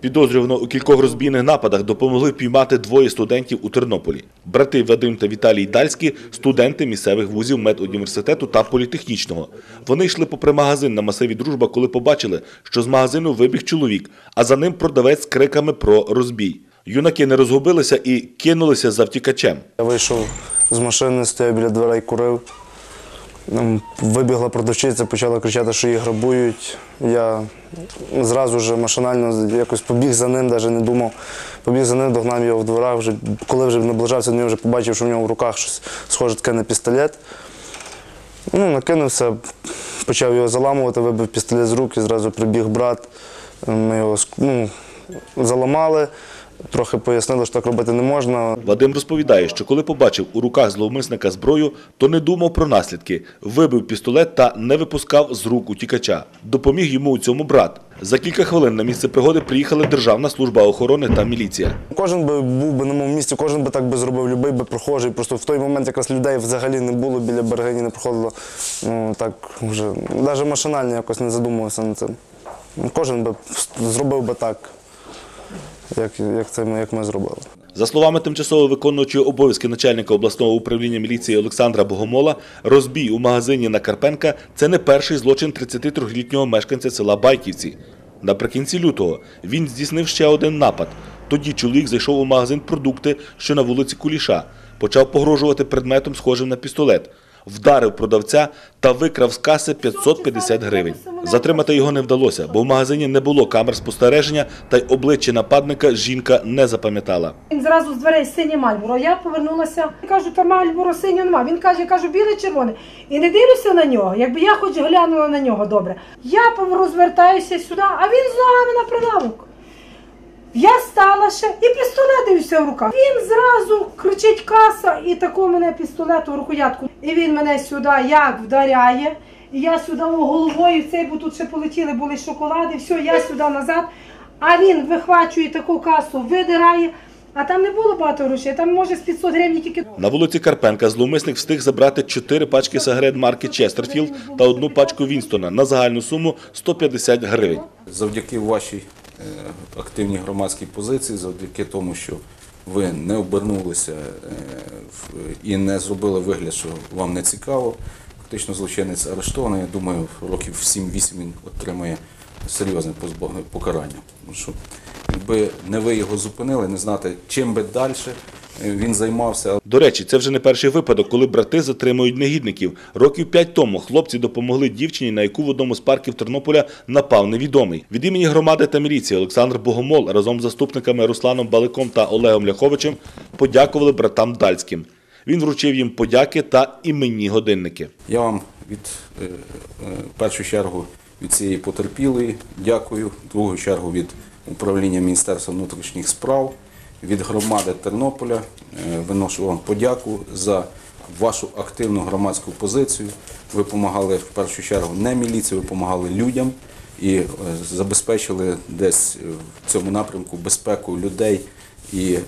Підозрювано у кількох розбійних нападах допомогли впіймати двоє студентів у Тернополі. Брати Вадим та Віталій Дальські – студенти місцевих вузів медуніверситету та політехнічного. Вони йшли попри магазин на масиві Дружба, коли побачили, що з магазину вибіг чоловік, а за ним продавець з криками про розбій. Юнаки не розгубилися і кинулися за втікачем. Я вийшов з машини, стояв біля дверей, курив. Вибігла продавчиця, почала кричати, що її грабують. Я зразу ж машинально якось побіг за ним, навіть не думав. Побіг за ним, догнав його в дворах. Вже, коли вже наближався до нього, вже побачив, що в нього в руках щось схоже таке на пістолет. Ну, накинувся, почав його заламувати, вибив пістолет з рук і зразу прибіг брат. Ми його ну, заламали, трохи пояснили, що так робити не можна. Вадим розповідає, що коли побачив у руках зловмисника зброю, то не думав про наслідки, вибив пістолет та не випускав з рук утікача. Допоміг йому у цьому брат. За кілька хвилин на місце пригоди приїхали Державна служба охорони та міліція. Кожен би був би на моєму місці, кожен би так би зробив, любий би прохожий. Просто в той момент якраз людей взагалі не було, біля берегині не проходило. Ну так вже навіть машинально якось не задумувався над цим. Кожен би зробив би так, як, як, це ми, як ми зробили. За словами тимчасово виконуючого обов'язки начальника обласного управління міліції Олександра Богомола, розбій у магазині на Карпенка – це не перший злочин 33-літнього мешканця села Байківці. Наприкінці лютого він здійснив ще один напад. Тоді чоловік зайшов у магазин продукти, що на вулиці Куліша, почав погрожувати предметом, схожим на пістолет. Вдарив продавця та викрав з каси 550 гривень. Затримати його не вдалося, бо в магазині не було камер спостереження, та й обличчя нападника жінка не запам'ятала. Він зразу з дверей синє мальборо. Я повернулася і кажу, та мальборо синє нема. Він каже, я кажу, біле червоне. І не дивлюся на нього, якби я хоч глянула на нього добре. Я розвертаюся сюди, а він з ногами на прилавок. Я стала ще і пістолет дивився в руках. Він зразу кричить каса і тако мене пістолет у рукоятку. І він мене сюди як вдаряє. І я сюди о, головою цей, бо тут ще полетіли були шоколади, все, я сюди назад. А він вихвачує таку касу, видирає. А там не було багато грошей, там може з 500 гривень тільки. На вулиці Карпенка зловмисник встиг забрати чотири пачки сигарет марки Честерфілд та одну пачку Вінстона на загальну суму 150 гривень. Завдяки вашій е, громадські позиції, завдяки тому, що ви не обернулися е, і не зробили вигляд, що вам не цікаво. Фактично злочинець арештований. Я думаю, років 7-8 він отримає серйозне покарання. Тому що якби не ви його зупинили, не знати, чим би далі він займався, До речі, це вже не перший випадок, коли брати затримують негідників. Років п'ять тому хлопці допомогли дівчині, на яку в одному з парків Тернополя напав невідомий. Від імені громади та міліції Олександр Богомол разом з заступниками Русланом Баликом та Олегом Ляховичем подякували братам Дальським. Він вручив їм подяки та іменні годинники. Я вам від е, е, першу чергу від цієї потерпілої дякую, в другу чергу від управління Міністерства внутрішніх справ, від громади Тернополя е, виношу вам подяку за вашу активну громадську позицію. Ви допомагали в першу чергу не міліції, ви допомагали людям і е, забезпечили десь е, в цьому напрямку безпеку людей і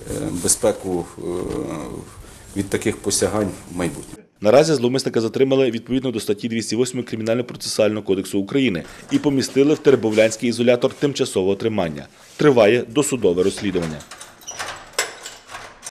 безпеку від таких посягань в майбутньому. Наразі зловмисника затримали відповідно до статті 208 Кримінально-процесуального кодексу України і помістили в Теребовлянський ізолятор тимчасового тримання. Триває досудове розслідування.